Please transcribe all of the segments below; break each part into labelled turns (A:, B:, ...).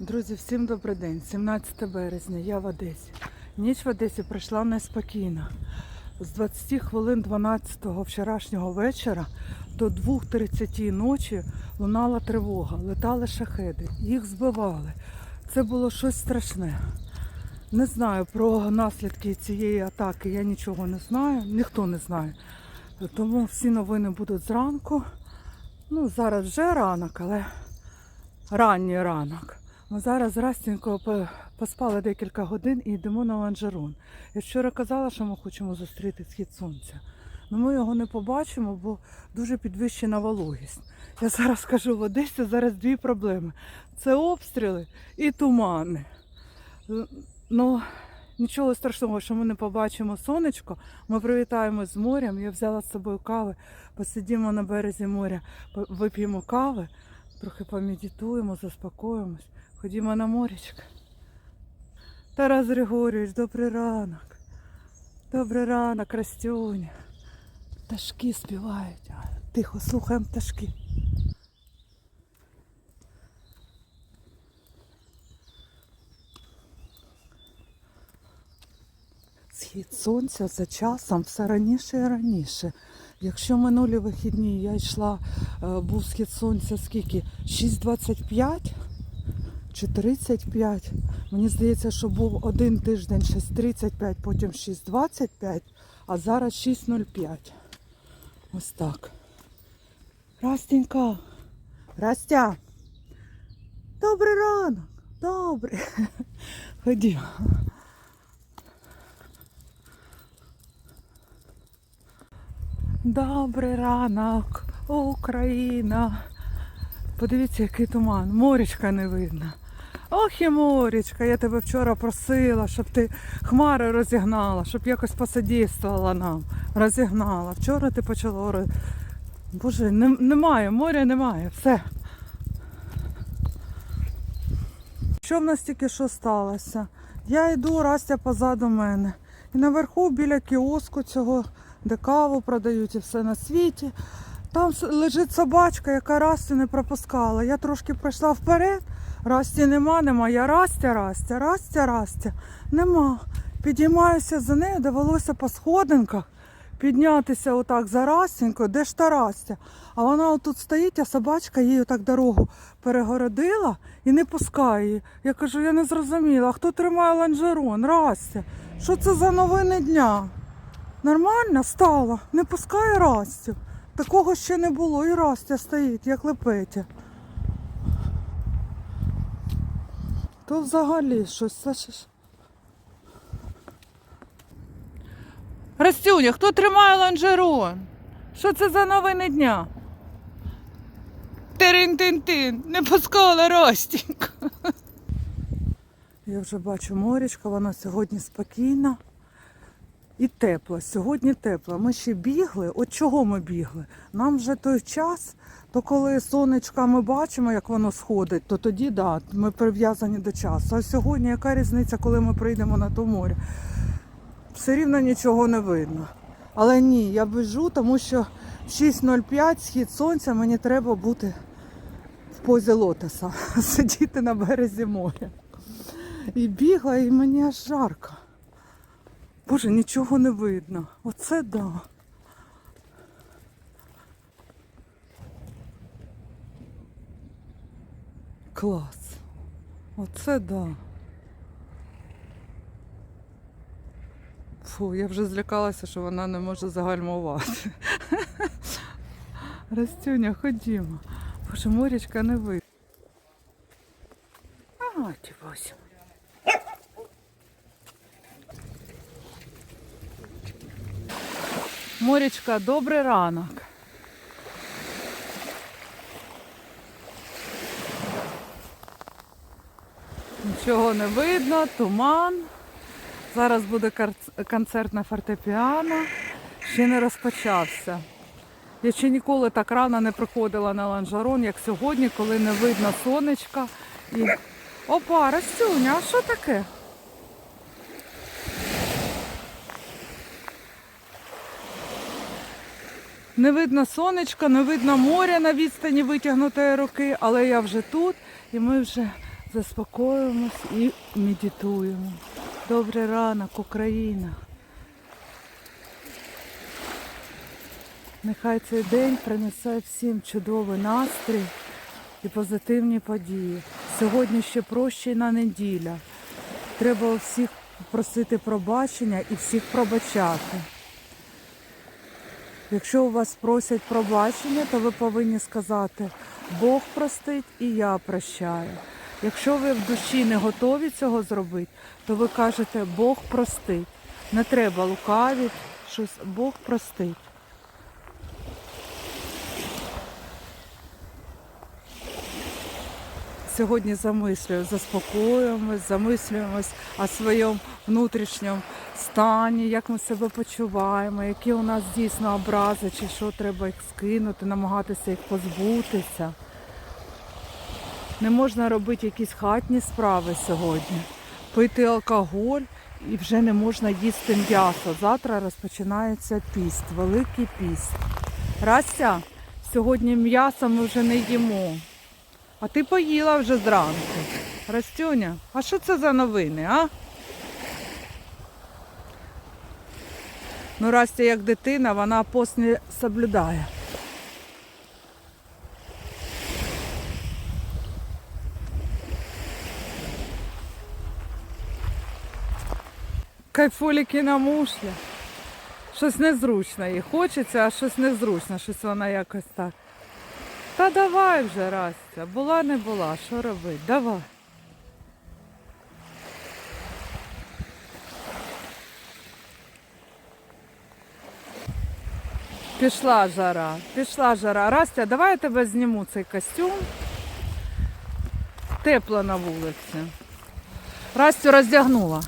A: Друзі, всім добрий день. 17 березня, я в Одесі. Ніч в Одесі пройшла неспокійно. З 20 хвилин 12 вчорашнього вечора до 2.30 ночі лунала тривога, летали шахеди, їх збивали. Це було щось страшне. Не знаю про наслідки цієї атаки, я нічого не знаю, ніхто не знає. Тому всі новини будуть зранку. Ну, зараз вже ранок, але ранній ранок. Ми зараз з Растінкою поспали декілька годин і йдемо на ланжерон. Я вчора казала, що ми хочемо зустріти схід сонця. але ми його не побачимо, бо дуже підвищена вологість. Я зараз кажу, в Одесі зараз дві проблеми: це обстріли і тумани. Ну, нічого страшного, що ми не побачимо сонечко. Ми привітаємо з морем. Я взяла з собою кави, посидімо на березі моря, вип'ємо кави, трохи помедитуємо, заспокоїмось. Ходімо на морячко. Тарас Григорійович, добрий ранок. Добрий ранок, Растюня. Пташки співають. Тихо, слухаємо пташки. Схід сонця за часом все раніше і раніше. Якщо минулі вихідні я йшла, е, був схід сонця скільки? 6.25 чи 35. Мені здається, що був один тиждень 6.35, потім 6.25, а зараз 6.05. Ось так. Растенька, Растя. Добрий ранок. Добрий. Ходімо. Добрий ранок, Україна. Подивіться, який туман. Морічка не видно. Ох і морічка, я тебе вчора просила, щоб ти хмари розігнала, щоб якось посодействувала нам. Розігнала. Вчора ти почала. Боже, не, немає, моря немає, все. Що в нас тільки що сталося? Я йду, Растя позаду мене. І наверху біля кіоску цього, де каву продають і все на світі. Там лежить собачка, яка Расті не пропускала. Я трошки пройшла вперед. Расті нема, нема. Я Растя, Растя, Растя, Растя. Нема. Підіймаюся за нею, довелося по сходинках піднятися отак за Растінькою. Де ж та Растя? А вона отут стоїть, а собачка їй отак дорогу перегородила і не пускає її. Я кажу, я не зрозуміла, хто тримає ланжерон? Растя, що це за новини дня? Нормально стала, не пускає Растю. Такого ще не було, і Растя стоїть, як лепетя. То взагалі щось. слышиш? Растюня, хто тримає ланжерон? Що це за новини дня? Тирин-тин-тин, не пускала Ростінька. Я вже бачу морічка, вона сьогодні спокійна і тепла. Сьогодні тепла. Ми ще бігли. От чого ми бігли? Нам вже той час, то коли сонечка ми бачимо, як воно сходить, то тоді да, ми прив'язані до часу. А сьогодні яка різниця, коли ми прийдемо на то море? Все рівно нічого не видно. Але ні, я біжу, тому що в 6.05 схід сонця мені треба бути в позі лотоса, сидіти на березі моря. І бігла, і мені аж жарко. Боже, нічого не видно. Оце да. Клас. Оце да. Фу, я вже злякалася, що вона не може загальмувати. Растюня, ходімо. Боже, морячка не видно. А, ті боже. Морячка, добрий ранок. Нічого не видно, туман. Зараз буде концерт на фортепіано. Ще не розпочався. Я ще ніколи так рано не приходила на ланжерон, як сьогодні, коли не видно сонечка. І... Опа, Растюня, а що таке? Не видно сонечка, не видно моря на відстані витягнутої руки, але я вже тут і ми вже заспокоїмось і медитуємо. Добрий ранок, Україна. Нехай цей день принесе всім чудовий настрій і позитивні події. Сьогодні ще прощена неділя. Треба у всіх просити пробачення і всіх пробачати. Якщо у вас просять пробачення, то ви повинні сказати Бог простить і я прощаю. Якщо ви в душі не готові цього зробити, то ви кажете Бог простить. Не треба лукавити, щось Бог простить. Сьогодні замислюю, заспокоюємось, замислюємось о своєму внутрішньому стані, як ми себе почуваємо, які у нас дійсно образи, чи що треба їх скинути, намагатися їх позбутися. Не можна робити якісь хатні справи сьогодні, пити алкоголь і вже не можна їсти м'ясо. Завтра розпочинається піст, великий піст. Растя, сьогодні м'ясо ми вже не їмо. А ти поїла вже зранку. Растюня, а що це за новини, а? Ну, Растя, як дитина, вона пост не соблюдає. Кайфуліки на мушля. Щось незручно їй хочеться, а щось незручно, щось вона якось так. Та давай вже, Растя, була не була, що робити? Давай. Пішла жара, пішла жара. Растя, давай я тебе зніму цей костюм. Тепло на вулиці. Растю роздягнула.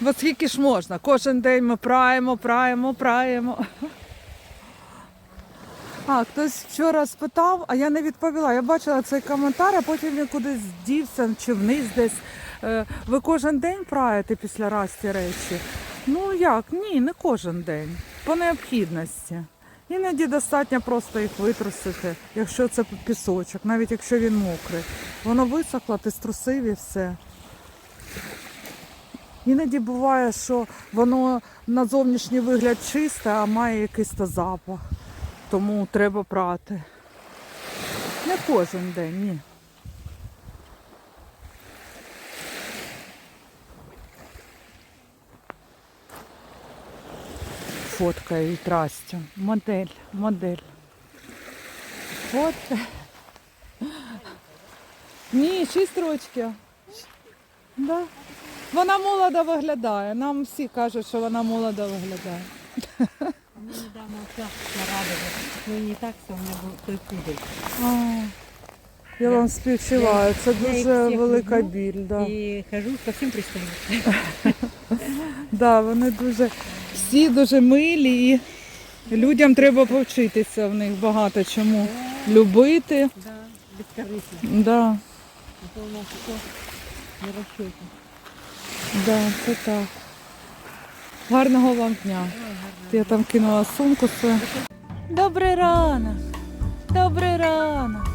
A: Бо скільки ж можна? Кожен день ми праємо, праємо, праємо. А, хтось вчора спитав, а я не відповіла. Я бачила цей коментар, а потім він кудись дівся чи вниз десь. Е, Ви кожен день праєте після расті речі? Ну як? Ні, не кожен день. По необхідності. Іноді достатньо просто їх витрусити, якщо це пісочок, навіть якщо він мокрий. Воно висохло, ти струсив і все. Іноді буває, що воно на зовнішній вигляд чисте, а має якийсь то запах. Тому треба прати. Не кожен день, ні. Фоткаю і трастю. Модель, модель. Фотка. Ні, шість рочків. Да. Вона молодо виглядає. Нам всі кажуть, що вона молодо виглядає.
B: Ми недавно оця нарадили. Ну не так, що в мене був той пудель.
A: Я вам співчуваю. Це дуже велика біль. Да.
B: І хожу, ко всім пристаю.
A: Да, вони дуже всі дуже милі і людям треба повчитися в них багато чому. Любити.
B: Да, безкорисливо.
A: Да, да, це так. Гарного вам дня. Я там кинула сумку свою. Добрий ранок. Добрий ранок.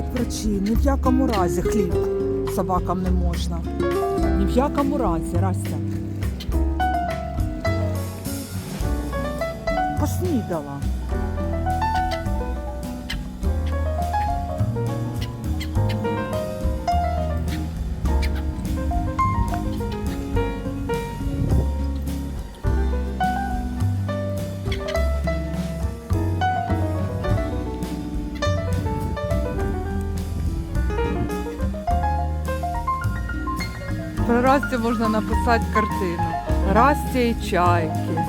A: Говорять врачі, ні в якому разі хліб собакам не можна. Ні в якому разі, Растя. Поснідала. Про Расті можна написати картину. Растя і чайки.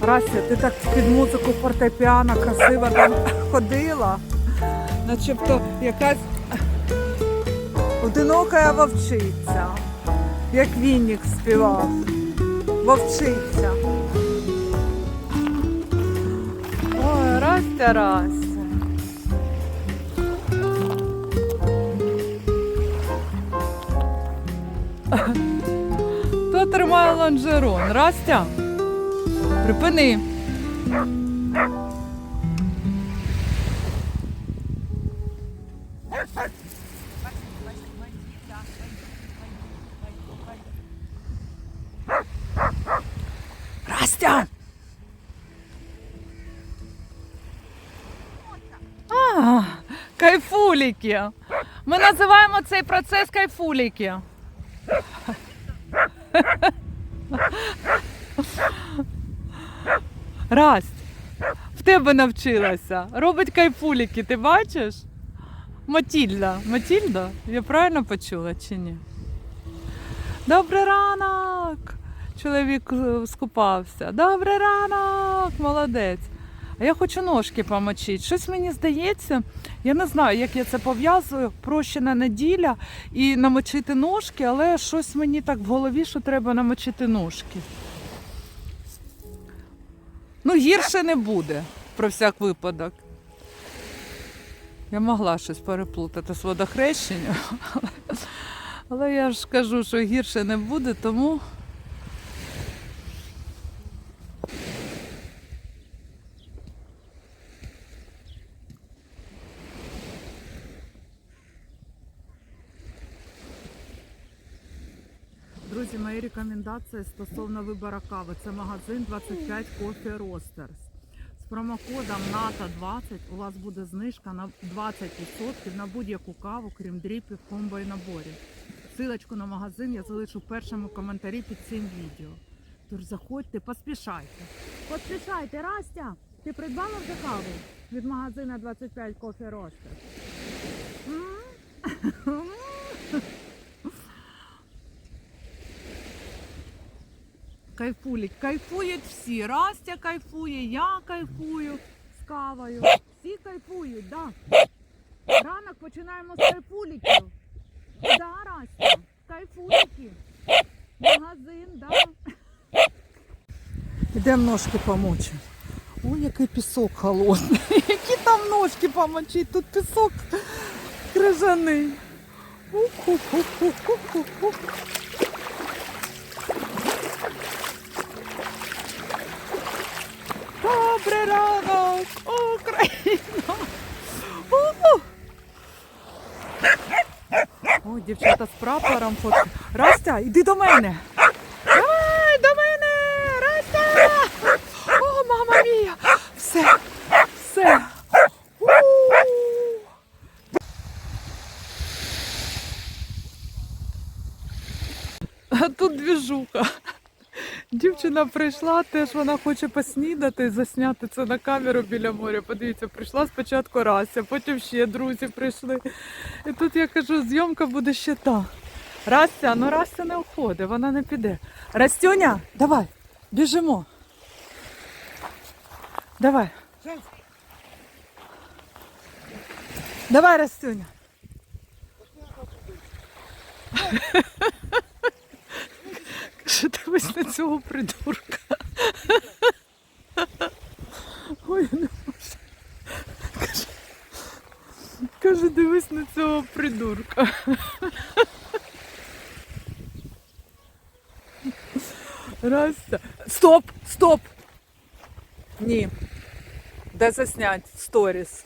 A: Растя, ти так під музику фортепіано красиво там ходила. Начебто якась одинока вовчиця, як Вінник співав. Вовчиця. Растя, Растя. Хто тримає лонжерон? Растя? Припини. Растя! Кайфуліки. Ми називаємо цей процес кайфуліки. Расть, в тебе навчилася. Робить кайфуліки, ти бачиш? Матільда. Матільда? Я правильно почула чи ні? Добрий ранок! Чоловік е, скупався. Добрий ранок! Молодець. А я хочу ножки помочити. Щось мені здається, я не знаю, як я це пов'язую. Прощена неділя і намочити ножки, але щось мені так в голові, що треба намочити ножки. Ну, гірше не буде, про всяк випадок. Я могла щось переплутати з водохрещенням, але, я ж кажу, що гірше не буде, тому. Друзі, мої рекомендації стосовно вибору кави. Це магазин 25 Coffee Roasters. З промокодом НАТО20 у вас буде знижка на 20% на будь-яку каву, крім дріпів, комбо і наборів. Силочку на магазин я залишу в першому коментарі під цим відео. Тож заходьте, поспішайте. Поспішайте, Растя! Ти придбала вже каву від магазина 25 Coffee Roasters? М? Кайфулік, кайфують всі. Растя кайфує, я кайфую з кавою. Всі кайфують, да. Ранок починаємо з кайфуліків. Да, Растя, кайфуліки. Магазин, да. Ідемо ножки помочимо. Ой, який пісок холодний. Які там ножки помочить? Тут пісок крижаний. Ух-ух-ух-ух-ух-ух. Добрий ранок, Україна! Ой, дівчата з прапором фотки. Растя, іди до мене. Давай, до мене! Растя! О, мама мія! Все, все. У! А тут двіжуха. Дівчина прийшла, теж вона хоче поснідати, засняти це на камеру біля моря. Подивіться, прийшла спочатку Рася, потім ще друзі прийшли. І тут я кажу, зйомка буде ще та. Рася, ну Рася не уходить, вона не піде. Растюня, давай, біжимо. Давай. Давай, Растюня. Каже, дивись на цього придурка. Ой, я не можу. Каже, каже, дивись на цього придурка. Растя. Стоп! Стоп! Ні. Де заснять сторіс?